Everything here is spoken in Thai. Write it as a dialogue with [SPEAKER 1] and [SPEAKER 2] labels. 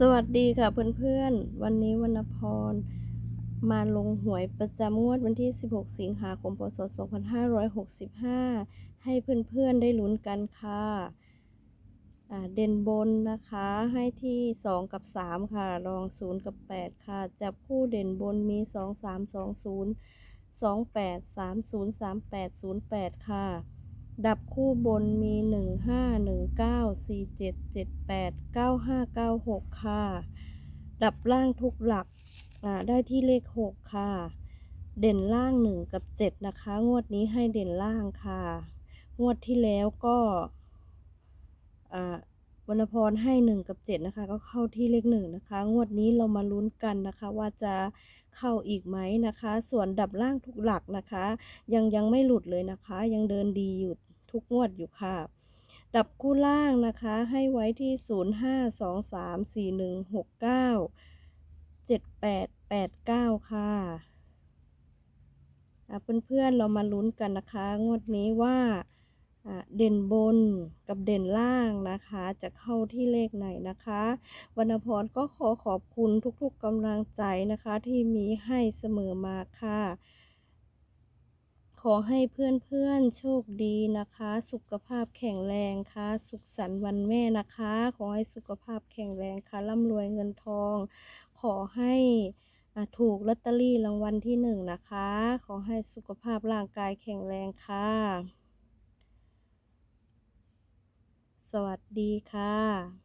[SPEAKER 1] สวัสดีค่ะเพื่อนๆ วันนี้วรรณพร มาลงหวยประจำงวดวันที่ 16 สิงหาคม พศ 2565 ให้เพื่อนๆ ได้ลุ้นกันค่ะ เด่นบนนะคะให้ที่ 2 กับ 3 ค่ะ รอง 0 กับ 8 ค่ะ จับคู่เด่นบนมี 2 3 2 0 2 8 3 0 3 8 0 8 ค่ะ ดับคู่บนมี 1 5 1 9 4 7 7 8 9 5 9 6 ค่ะ ดับล่างทุกหลักอ่าได้ที่เลข 6 ค่ะ เด่นล่าง 1 กับ 7 นะคะ งวดนี้ให้เด่นล่างค่ะ งวดที่แล้วก็อ่า วรรณพรให้ 1 กับ 7 นะคะ ก็เข้าที่เลข1นะคะ งวดนี้เรามาลุ้นกันนะคะ ว่าจะเข้าอีกไหมนะคะ ส่วนดับล่างทุกหลักนะคะ ยังยังไม่หลุดเลยนะคะ ยังเดินดีอยู่ทุกงวดอยู่ค่ะ ดับคู่ล่างนะคะ ให้ไว้ที่ 0 5 2 3 4 1 6 9 7 8 8 9 ค่ะอะเพื่อนๆเรามาลุ้นกันนะคะ งวดนี้ว่า เด่นบนกับเด่นล่างนะคะ จะเข้าที่เลขไหนนะคะวรรณพรก็ขอขอบคุณทุกๆกำลังใจนะคะ ที่มีให้เสมอมาค่ะ ขอให้เพื่อนๆโชคดีนะคะ สุขภาพแข็งแรงค่ะ สุขสันต์วันแม่นะคะ ขอให้สุขภาพแข็งแรงค่ะร่ำรวยเงินทอง ขอให้ถูกลอตเตอรี่รางวัลที่หนึ่งนะคะ ขอให้สุขภาพร่างกายแข็งแรงค่ะ ส วัสดีค่ะ